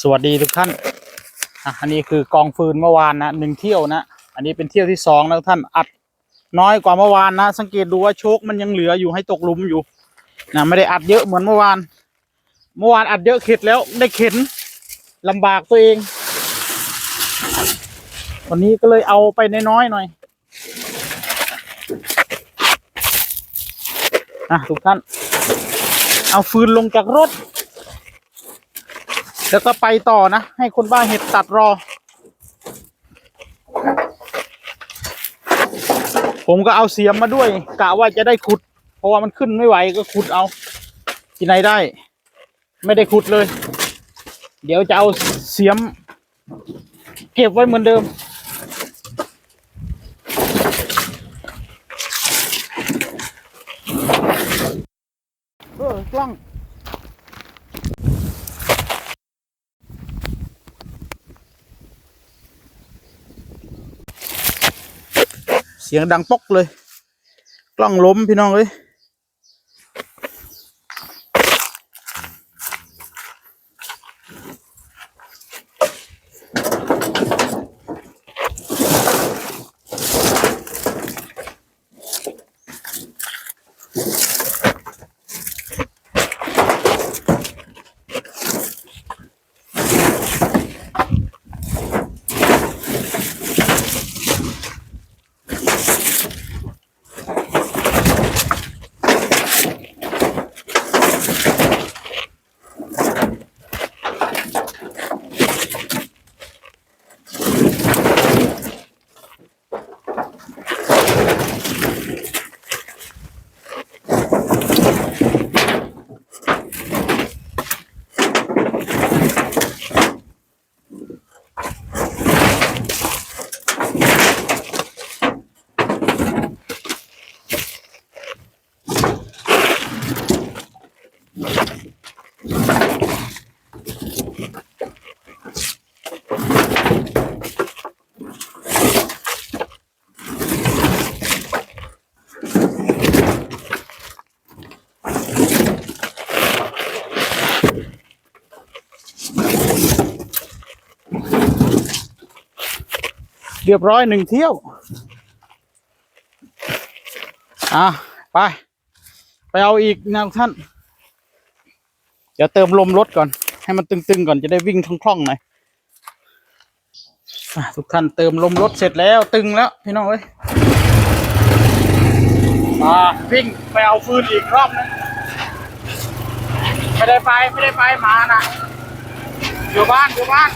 สวัสดีทุกท่านอะอันนี้คือกองฟืนเมื่อวานนะหนึ่งเที่ยวนะ อันนี้เป็นเที่ยวที่สองนะทุกท่านอัดน้อยกว่าเมื่อวานนะ สังเกตดูว่าโชคมันยังเหลืออยู่ให้ตกหลุมอยู่นะไม่ได้อัดเยอะเหมือนเมื่อวาน เมื่อวานอัดเยอะเข็ดแล้วได้เข็นลำบากตัวเอง วันนี้ก็เลยเอาไปน้อยๆหน่อยอะทุกท่าน เอาฟืนลงจากรถ แล้วก็ไปต่อนะ ให้คนบ้าเห็ดตัดรอ ผมก็เอาเสียมมาด้วยกะว่าจะได้ขุด เพราะว่ามันขึ้นไม่ไหวก็ขุดเอาที่ไหนได้ ไม่ได้ขุดเลย เดี๋ยวจะเอาเสียม เก็บไว้เหมือนเดิมเออกล้อง สียงดังปกเลย กล้องล้มพี่น้องเลย เรียบร้อยหนึ่งเที่ยว อะ ไป ไปเอาอีกนะท่าน เดี๋ยวเติมลมรถก่อน ให้มันตึงๆก่อนจะได้วิ่งคล่องๆหน่อยอะทุกท่านเติมลมรถเสร็จแล้วตึงแล้วพี่น้องเอ้ยมาวิ่งไปเอาฟืนอีกรอบนึงไม่ได้ไปไม่ได้ไปมานะอยู่บ้านอยู่บ้าน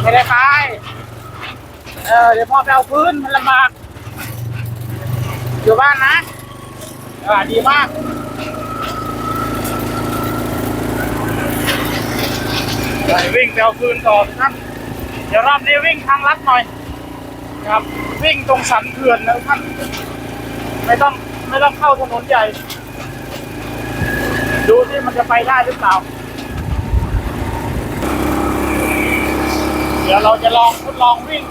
ไม่ได้ไป เออเดี๋ยวพ่อไปเอาพื้นมันลำบาก อยู่บ้านนะเออดีมากไปวิ่งไปเอาพื้นต่อท่านเดี๋ยวรอบนี้วิ่งทางลัดหน่อย ครับ วิ่งตรงสันเขื่อนนะท่าน ไม่ต้องไม่ต้องเข้าถนนใหญ่ ดูที่มันจะไปได้หรือเปล่า เดี๋ยวเราจะลองทดลองวิ่ง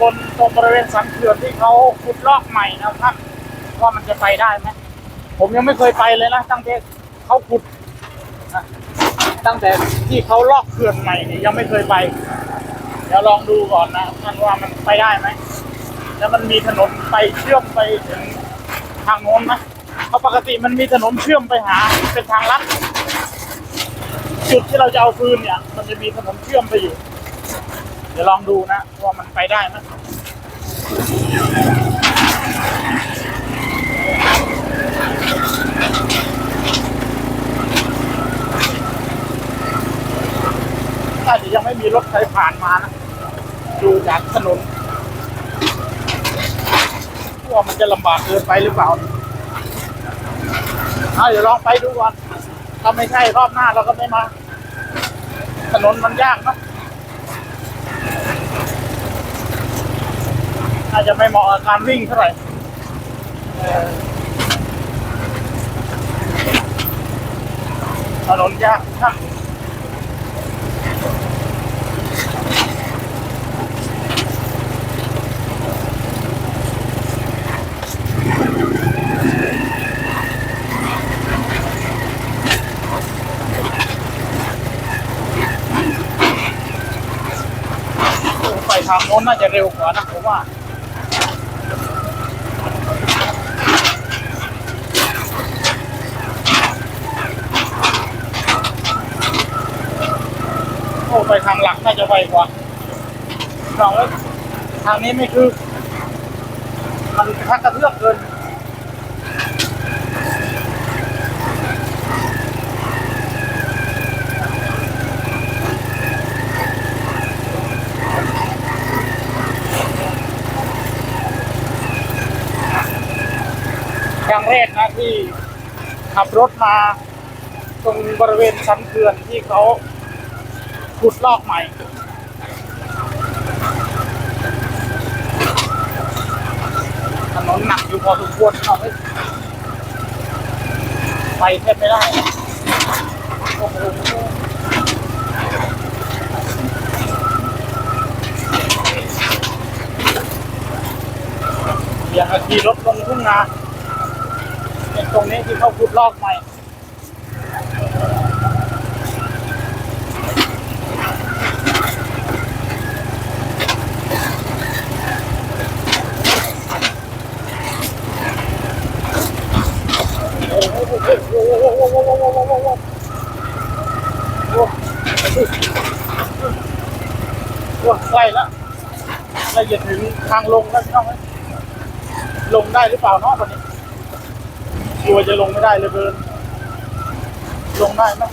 บนตรงบริเวณสันเขื่อนที่เขาขุดลอกใหม่นะครับท่านว่ามันจะไปได้ไหมผมยังไม่เคยไปเลยนะตั้งแต่เขาขุดนะตั้งแต่ที่เขาลอกเขื่อนใหม่เนี่ยยังไม่เคยไป เดี๋ยวลองดูก่อนนะท่านว่ามันไปได้ไหมแล้วมันมีถนนไปเชื่อมไปถึงทางโน้นไหมเพราะปกติมันมีถนนเชื่อมไปหาเป็นทางลัดจุดที่เราจะเอาฟืนเนี่ย มันจะมีถนนเชื่อมไปอยู่ เดี๋ยวลองดูนะว่ามันไปได้ไหมน่าจะยังไม่มีรถใครผ่านมานะ ดูจากถนนว่ามันจะลำบากเกินไปหรือเปล่าเอาเดี๋ยวลองไปดูก่อนถ้าไม่ใช่รอบหน้าเราก็ไม่มา ถนนมันยากเนอะ อาจจะไม่เหมาะกับการวิ่งเท่าไหร่ถนนยากครับไปทางโน้นน่าจะเร็วกว่านะผมว่า โอ้ไปทางหลักน่าจะไปกว่าสองแล้วทางนี้ไม่คือ มันพักกระเทือกเกินครั้งแรกนะที่ขับรถมา ตรงบริเวณชันเขื่อนที่เขา ขุดลอกใหม่ ถนนหนักอยู่พอสมควรเราไปแทบไม่ได้โอ้โหอย่าขี่รถลงทุ่งนาเป็นตรงนี้ที่เขาขุดลอกใหม่ จะถึงทางลงแล้วพี่น้องลงได้หรือเปล่าเนาะตอนนี้กลัวจะลงไม่ได้เลยเบิร์นลงได้ไหม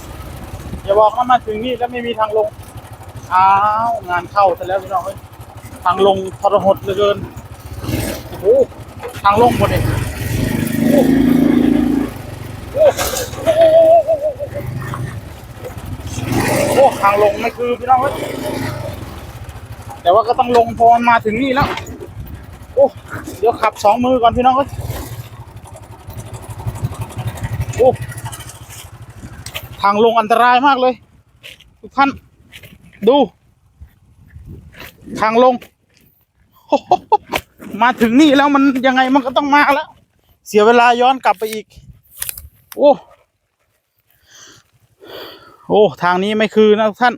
อย่าบอกนะมาถึงนี่แล้วไม่มีทางลงอ้าวงานเข้าซะแล้วพี่น้องเอ้ยทางลงทรหดเหลือเกินโอ้โหทางลงหมดเลยโอ้โหโอ้ทางลงไม่คือพี่น้องเอ้ย แต่ว่าก็ต้องลงพอมาถึงนี่แล้ว โอ้ เดี๋ยวขับสองมือก่อนพี่น้องเอ้ยโอ้ทางลงอันตรายมากเลย ทุกท่าน ดู ทางลง มาถึงนี่แล้วมันยังไงมันก็ต้องมาแล้ว เสียเวลาย้อนกลับไปอีก โอ้โอ้ ทางนี้ไม่คือนะทุกท่าน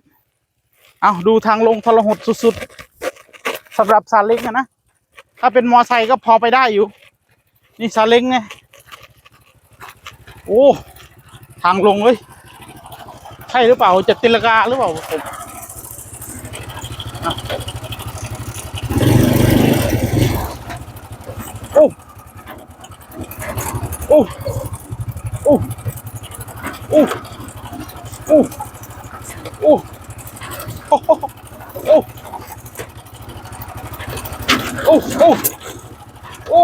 เอาดูทางลงทรหดสุดๆ สำหรับซาเล้งนะ ถ้าเป็นมอไซค์ก็พอไปได้อยู่ นี่ซาเล้งไง โอ้ ทางลงเลย ใช่หรือเปล่า จะติลกาหรือเปล่าผมโอ้ โอ้ โอ้ โอ้ โอ้ โอ้ โอ้โอ้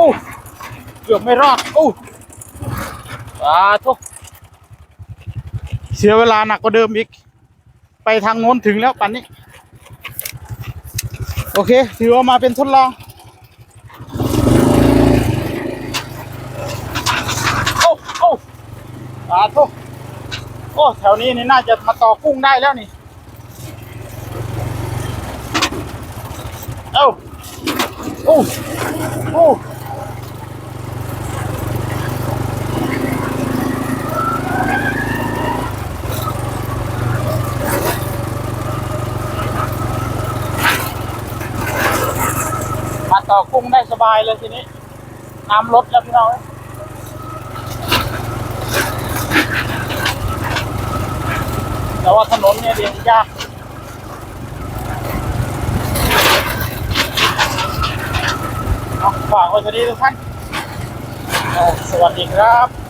เกือบไม่รอดโอ้สาธุเสียเวลาหนักกว่าเดิมอีก ไปทางโน้นถึงแล้วปันนี้ โอเค ถือว่ามาเป็นทดลองโอ้โอ้สาธุโอ้แถวนี้นี่น่าจะมาต่อกุ้งได้แล้วนี่ เอ้า โอ้มาต่อกุ้งได้สบายเลยทีนี้ น้ำลดแล้วพี่น้องแต่ว่าถนนเนี่ยเรียนยากเอา ฝากไว้ตรงนี้ทุกท่าน สวัสดีครับ